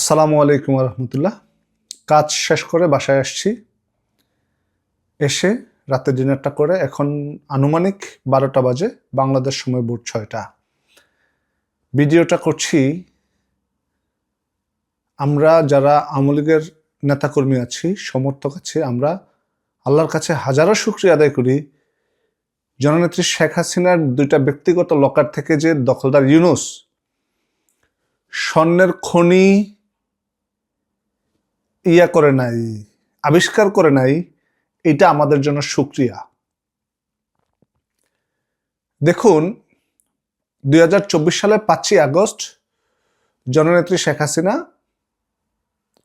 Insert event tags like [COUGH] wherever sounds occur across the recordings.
আসসালামু আলাইকুম রহমতুল্লাহ কাজ শেষ করে বাসায় আসছি। এসে রাতে ডিনারটা করে এখন আনুমানিক বারোটা বাজে, বাংলাদেশ সময় ভোর ছয়টা। ভিডিওটা করছি, আমরা যারা আওয়ামী লীগের নেতাকর্মী আছি, সমর্থক আছি, আমরা আল্লাহর কাছে হাজারো শুক্রিয়া আদায় করি। জননেত্রী শেখ হাসিনার দুইটা ব্যক্তিগত লকার থেকে যে দখলদার ইউনুস, স্বর্ণের খনি ইয়া করে নাই, আবিষ্কার করে নাই, এটা আমাদের জন্য সুক্রিয়া। দেখুন, দুই হাজার চব্বিশ সালের পাঁচই আগস্ট জননেত্রী শেখ হাসিনা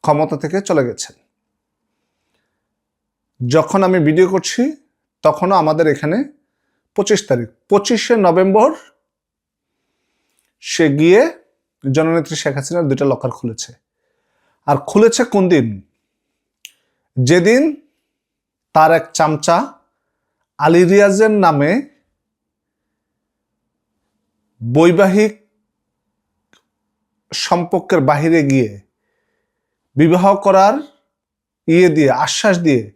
ক্ষমতা থেকে চলে গেছেন। যখন আমি ভিডিও করছি, তখনও আমাদের এখানে পঁচিশ তারিখ, পঁচিশে নভেম্বর সে গিয়ে জননেত্রী শেখ হাসিনার দুইটা লকার খুলেছে। আর খুলেছে কোন দিন? যেদিন তার এক চামচা আলী রিয়াজের নামে বৈবাহিক সম্পর্কের বাহিরে গিয়ে বিবাহ করার ইয়ে দিয়ে, আশ্বাস দিয়ে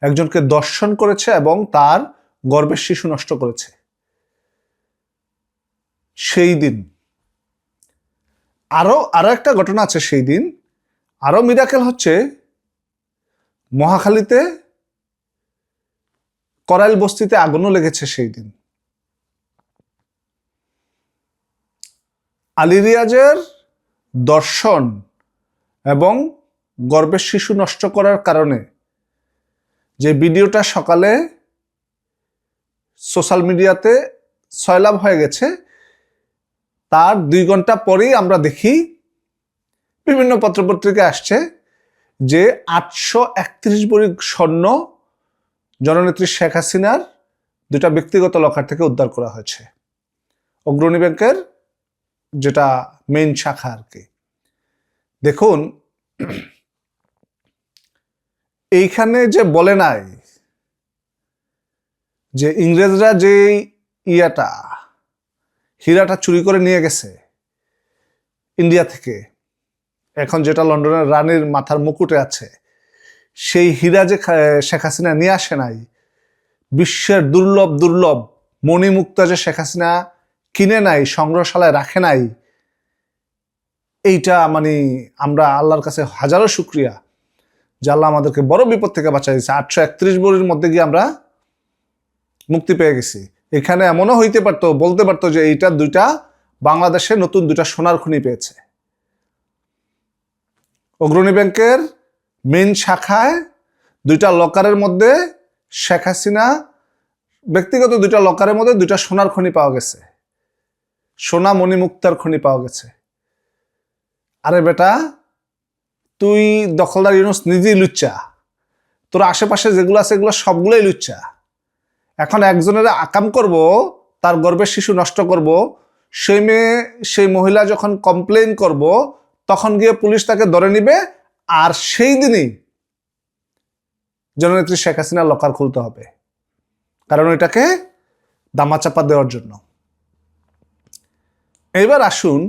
একজনকে দর্শন করেছে এবং তার গর্বের শিশু নষ্ট করেছে। সেই দিন। আরও আরও একটা ঘটনা আছে সেই দিন। আরও মিরাকেল হচ্ছে মহাখালীতে করাইল বস্তিতে আগুনও লেগেছে সেই দিন। আলী রিয়াজের দর্শন এবং গর্ভের শিশু নষ্ট করার কারণে যে ভিডিওটা সকালে সোশ্যাল মিডিয়াতে সয়লাভ হয়ে গেছে, তার দুই ঘণ্টা পরেই আমরা দেখি বিভিন্ন পত্রপত্রিকা আসছে যে আটশো একত্রিশ বড়ি স্বর্ণ জননেত্রী শেখ হাসিনার দুটা ব্যক্তিগত লকার থেকে উদ্ধার করা হয়েছে। অগ্রণী ব্যাংকের যেটা মেইন শাখা আর কি। দেখুন, এইখানে যে বলে নাই যে ইংরেজরা যে ইয়াটা, হীরাটা চুরি করে নিয়ে গেছে, ইন্ডিয়া থেকে এখন যেটা লন্ডনের রানীর মাথার মুকুটে আছে, সেই হীরা যে শেখ হাসিনা নিয়ে আসে নাই, বিশ্বের দুর্লভ দুর্লভ মণিমুক্তা যে শেখ হাসিনা কিনে নাই, সংগ্রহশালায় রাখে নাই, এইটা মানে আমরা আল্লাহর কাছে হাজারো শুক্রিয়া যে আল্লাহ আমাদেরকে বড় বিপদ থেকে বাঁচাই দিয়েছে। আটশো একত্রিশ বড়ির মধ্যে গিয়ে আমরা মুক্তি পেয়ে গেছি। এখানে এমনও হইতে পারতো, বলতে পারতো যে এইটা দুইটা বাংলাদেশে নতুন দুইটা সোনার খুনি পেয়েছে। অগ্রণী ব্যাংকের মেন শাখায় দুইটা লকারের মধ্যে শেখ হাসিনা, ব্যক্তিগত দুইটা লকারের মধ্যে দুইটা সোনার খনি পাওয়া গেছে। সোনা মণিমুক্তার খনি পাওয়া গেছে। আরে বেটা, তুই দখলদার ইউনুস, নিজেই লুচ্চা। তোর আশেপাশে যেগুলো আছে এগুলো সবগুলোই লুচ্চা। এখন একজনের আকাম করব, তার গর্ভের শিশু নষ্ট করব, সেই মেয়ে, সেই মহিলা যখন কমপ্লেন করব তখন গিয়ে পুলিশ তাকে ধরে নিবে, আর সেই দিনই জননেত্রী শেখ হাসিনা লকার খুলতে হবে। কারণ এটাকে দামাচাপা দেওয়ার জন্য। এবার আসুন,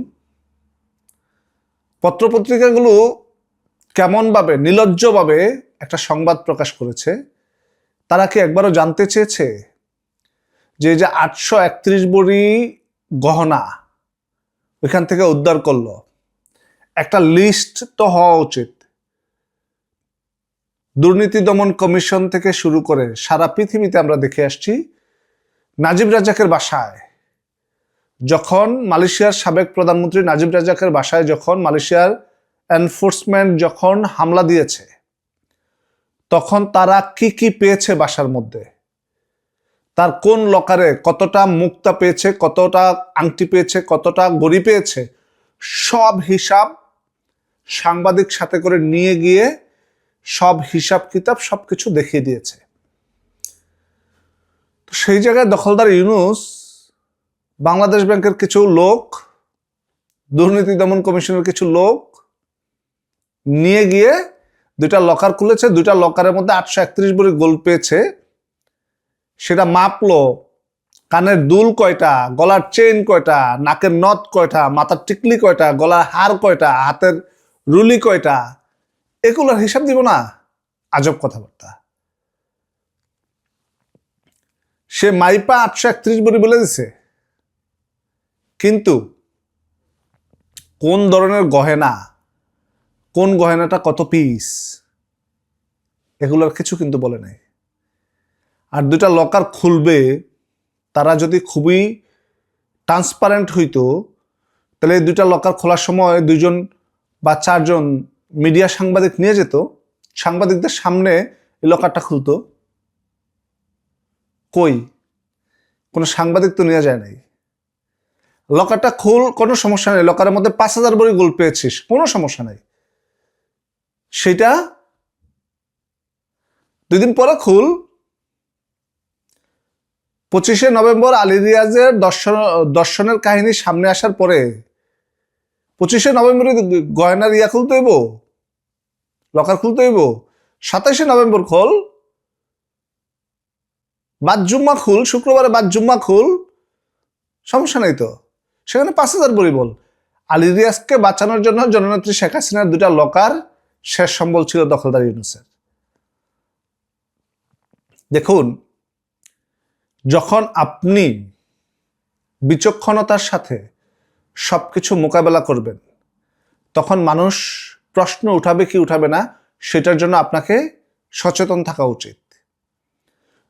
পত্রপত্রিকাগুলো কেমনভাবে নির্লজ্জভাবে একটা সংবাদ প্রকাশ করেছে। তারা কি একবারও জানতে চেয়েছে যে যে আটশো একত্রিশ বড়ি গহনা ওইখান থেকে উদ্ধার করল? একটা লিস্ট তো হওয়া উচিত। দুর্নীতি দমন কমিশন থেকে শুরু করে সারা পৃথিবীতে আমরা দেখে আসছি, নাজিব রাজাকের বাসায় যখন মালয়েশিয়ার সাবেক প্রধানমন্ত্রী নাজিব রাজাকের বাসায় যখন মালয়েশিয়ার এনফোর্সমেন্ট যখন হামলা দিয়েছে, তখন তারা কি কি পেয়েছে বাসার মধ্যে? তার কোন লকারে কতটা মুক্তা পেয়েছে, কতটা আংটি পেয়েছে, কতটা গড়ি পেয়েছে, সব হিসাব সাংবাদিক সাথে করে নিয়ে গিয়ে সব হিসাব কিতাব সব কিছু দেখিয়ে দিয়েছে। তো সেই জায়গায় দখলদার ইউনুস, বাংলাদেশ ব্যাংকের কিছু লোক, দুর্নীতি দমন কমিশনের কিছু লোক নিয়ে গিয়ে দুইটা লকার খুলেছে, দুইটা লকারের মধ্যে আটশো একত্রিশ বড়ি গোল পেয়েছে। সেটা মাপলো, কানের দুল কয়টা, গলার চেইন কয়টা, নাকের নথ কয়টা, মাথার টিকলি কয়টা, গলার হার কয়টা, হাতের রুলি কয়টা? এগুলোর হিসাব দিব না। আজব কথাবার্তা। সে মাইপা আটশো একত্রিশ বড়ি বলে দিছে। কিন্তু কোন ধরনের গহেনা, কোন গহেনাটা কত পিস এগুলোর কিছু কিন্তু বলে নাই। আর দুটা লকার খুলবে, তারা যদি খুবই ট্রান্সপারেন্ট হইতো, তাহলে দুইটা লকার খোলার সময় দুইজন বা চারজন মিডিয়া সাংবাদিক নিয়ে যেত, সাংবাদিকদের সামনে লকারটা খুলতো। কই? কোনো সাংবাদিক তো নেওয়া যায় নাই। লকারটা খোল, কোনো সমস্যা নেই। লকারের মধ্যে পাঁচ হাজার বড়ি গোল পেয়েছিস, কোনো সমস্যা নাই। সেটা দুই দিন পরে খুল। পঁচিশে নভেম্বর আলী রিয়াজের দর্শন, দর্শনের কাহিনী সামনে আসার পরে পঁচিশে নভেম্বরে গয়নার ইয়া খুলতে হইব? লকার খুলতে হইব? সাতাশে নভেম্বর খোল। বাদ জুম্মা খুল, শুক্রবারে বাদ জুম্মা খুল। সমস্যা নেই তো। সেখানে পাঁচ হাজার বল। আলী রিয়াজকে বাঁচানোর জন্য জননেত্রী শেখ হাসিনার দুটা লকার শেষ সম্বল ছিল দখলদার ইউনুসের। দেখুন, যখন আপনি বিচক্ষণতার সাথে সবকিছু মোকাবেলা করবেন। তখন মানুষ প্রশ্ন উঠাবে কি উঠাবে না, সেটার জন্য আপনাকে সচেতন থাকা উচিত।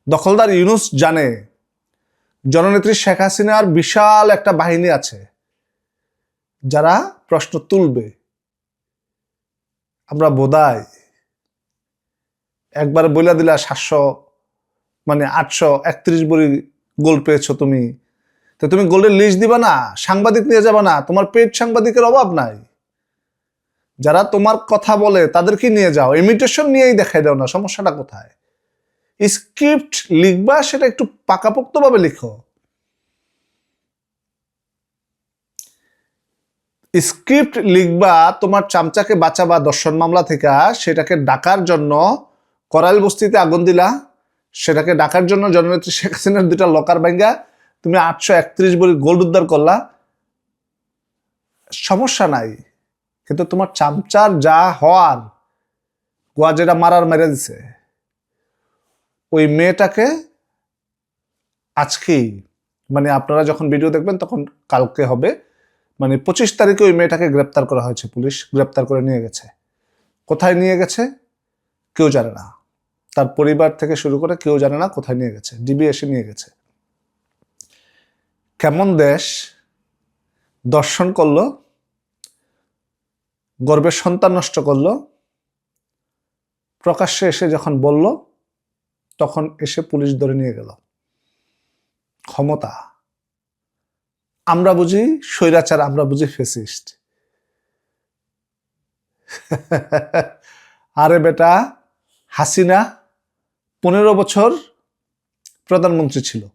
দখলদার ইউনুস জানে, জননেত্রী শেখ হাসিনার বিশাল একটা বাহিনী আছে, যারা প্রশ্ন তুলবে। আমরা বোধায় একবার বইলা দিলা সাতশো মানে আটশো একত্রিশ বড়ি গোল পেয়েছ তুমি। তো তুমি গোল্ডের লিস্ট দিবা না? সাংবাদিক নিয়ে যাবা না? তোমার পেট সাংবাদিকের অভাব নাই। যারা তোমার কথা বলে, তাদেরকে নিয়ে যাও। ইমিটেশন নিয়েই দেখাই দাও না, সমস্যাটা কোথায়? স্ক্রিপ্ট লিখবা, সেটা একটু পাকাপোক্তভাবে লিখো। স্ক্রিপ্ট লিখবা, তোমার চামচাকে বাঁচাবা, দর্শন মামলা থেকে, সেটাকে ডাকার জন্য। করাইল বস্তিতে আগুন দিলা, সেটাকে ডাকার জন্য জননেত্রী শেখ হাসিনার দুটা লকার ভাঙ্গা তুমি আটশো একত্রিশ বলে গোল্ড উদ্ধার করলা, সমস্যা নাই। কিন্তু তোমার চামচার যা হওয়ার, গোয়া যেটা মারার মেরে দিছে, ওই মেয়েটাকে আজকেই মানে আপনারা যখন ভিডিও দেখবেন তখন কালকে হবে মানে পঁচিশ তারিখে ওই মেয়েটাকে গ্রেপ্তার করা হয়েছে পুলিশ, গ্রেপ্তার করে নিয়ে গেছে। কোথায় নিয়ে গেছে? কেউ জানে না। তার পরিবার থেকে শুরু করে কেউ জানে না কোথায় নিয়ে গেছে। ডিবি এসে নিয়ে গেছে। কেমন দেশ দর্শন করল, গর্বের সন্তান নষ্ট করল, প্রকাশ্যে এসে যখন বলল, তখন এসে পুলিশ ধরে নিয়ে গেল। ক্ষমতা। আমরা বুঝি স্বৈরাচার, আমরা বুঝি ফেসিস্ট। [LAUGHS] আরে বেটা, হাসিনা পনেরো বছর প্রধানমন্ত্রী ছিল।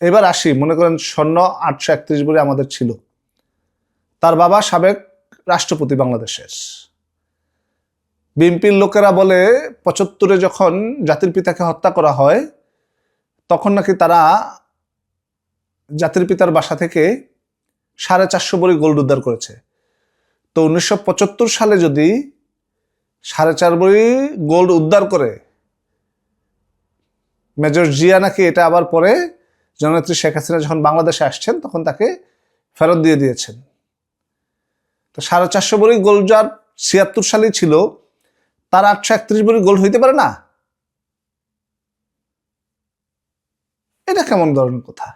এবার আসি, মনে করেন স্বর্ণ আটশো একত্রিশ বলে আমাদের ছিল। তার বাবা সাবেক রাষ্ট্রপতি বাংলাদেশের। বিএনপির লোকেরা বলে, পঁচাত্তরে যখন জাতির পিতাকে হত্যা করা হয়, তখন নাকি তারা জাতির পিতার বাসা থেকে সাড়ে চারশো বড়ি গোল্ড উদ্ধার করেছে। তো উনিশশো পঁচাত্তর সালে যদি সাড়ে চার বড়ি গোল্ড উদ্ধার করে, মেজর জিয়া নাকি এটা আবার পরে জননেত্রী শেখ হাসিনা যখন বাংলাদেশে আসছেন, তখন তাকে ফেরত দিয়ে দিয়েছেন। তো সাড়ে চারশো বড়ি গোল্ড যার ছিয়াত্তর সালেই ছিল, তার আটশো একত্রিশ বড়ি গোল্ড হইতে পারে না? এটা কেমন ধরনের কথা?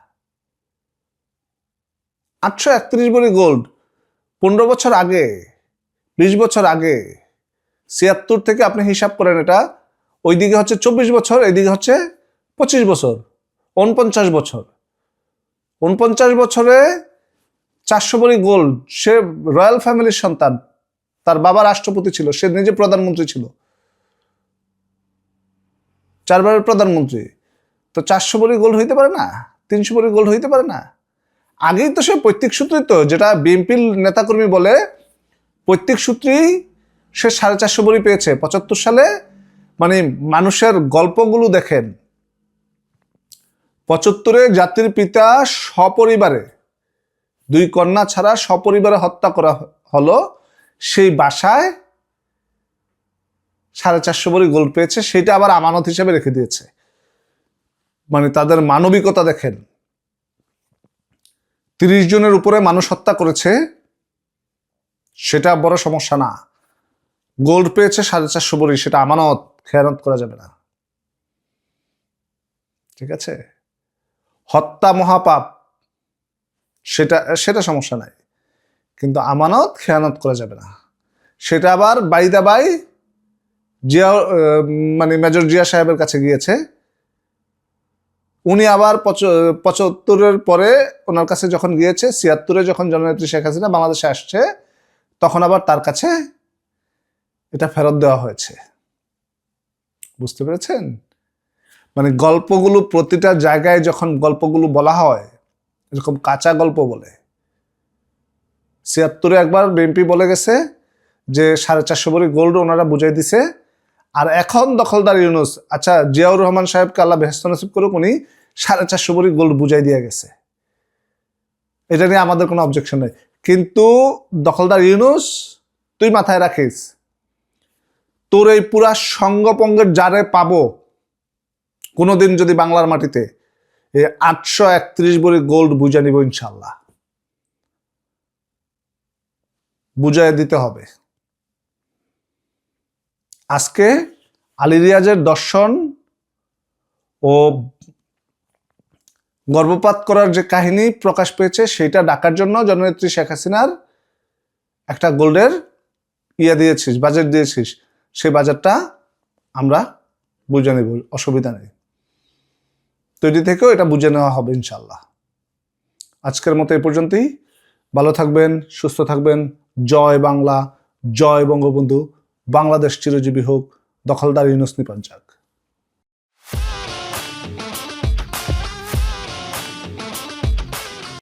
আটশো একত্রিশ বড়ি গোল্ড পনেরো বছর আগে, বিশ বছর আগে, ছিয়াত্তর থেকে আপনি হিসাব করেন এটা, ওইদিকে হচ্ছে চব্বিশ বছর, এদিকে হচ্ছে পঁচিশ বছর। উনপঞ্চাশ বছর। উনপঞ্চাশ বছরে চারশো বড়ি গোল্ড সে রয়্যাল ফ্যামিলির সন্তান, তার বাবা রাষ্ট্রপতি ছিল, সে নিজে প্রধানমন্ত্রী ছিল। চারবারের প্রধানমন্ত্রী। তো চারশো বড়ি গোল্ড হইতে পারে না? তিনশো বড়ি গোল্ড হইতে পারে না? আগেই তো সে পৈতৃক সূত্রই তো, যেটা বিএনপির নেতাকর্মী বলে, পৈতৃক সূত্রেই সে সাড়ে চারশো বড়ি পেয়েছে। পঁচাত্তর সালে মানে মানুষের গল্পগুলো দেখেন। পঁচাত্তরে জাতির পিতা সপরিবারে, দুই কন্যা ছাড়া সপরিবারে হত্যা করা হলো, সেই বাসায় সাড়ে চারশো বড়ি গোল পেয়েছে, সেটা আবার আমানত হিসেবে রেখে দিয়েছে। মানে তাদের মানবিকতা দেখেন, তিরিশ জনের উপরে মানুষ হত্যা করেছে, সেটা বড় সমস্যা না। গোল্ড পেয়েছে সাড়ে চারশো বড়ি সেটা আমানত, খেয়ানত করা যাবে না। ঠিক আছে? হত্যা মহাপাপ, সেটা সেটা সমস্যা নাই। কিন্তু আমানত খেয়ানত করা যাবে না। সেটা আবার বাই জিয়া মানে মেজর জিয়া সাহেবের কাছে গিয়েছে। উনি আবার পঁচাত্তরের পরে ওনার কাছে যখন গিয়েছে, ছিয়াত্তরে যখন জননেত্রী শেখ হাসিনা বাংলাদেশে আসছে, তখন আবার তার কাছে এটা ফেরত দেওয়া হয়েছে। বুঝতে পেরেছেন? মানে গল্পগুলো প্রতিটা জায়গায় যখন গল্পগুলো বলা হয়, এরকম কাঁচা গল্প বলে। ছিয়াত্তরে একবার বিএনপি বলে গেছে যে সাড়ে চারশো বড়ি গোল্ড ওনারা বুঝাই দিছে। আর এখন দখলদার ইউনুস আচ্ছা জিয়াউর রহমান সাহেবকে আল্লাহ বেহস্ত নসিব করুক, উনি সাড়ে চারশো বড়ি গোল্ড বুঝাই দিয়ে গেছে। এটা নিয়ে আমাদের কোনো অবজেকশন নেই। কিন্তু দখলদার ইউনুস, তুই মাথায় রাখিস, তোর এই পুরা সঙ্গপঙ্গের যারে পাবো কোনোদিন যদি বাংলার মাটিতে এই আটশো একত্রিশ বড়ি গোল্ড বুঝে নিব ইনশাল্লাহ। বুঝাই দিতে হবে। আজকে আলী রিয়াজের দর্শন ও গর্ভপাত করার যে কাহিনী প্রকাশ পেয়েছে, সেটা ডাকার জন্য জননেত্রী শেখ হাসিনার একটা গোল্ডের ইয়ে দিয়েছিস বাজেট দিয়েছিস। সেই বাজারটা আমরা বুঝে নেব, অসুবিধা নেই। তৈরি থেকেও এটা বুঝে নেওয়া হবে ইনশাল্লাহ আজকের মতো এ পর্যন্তই। ভালো থাকবেন, সুস্থ থাকবেন। জয় বাংলা, জয় বঙ্গবন্ধু। বাংলাদেশ চিরজীবী হোক। দখলদার ইউনুস নিপাঞ্জাক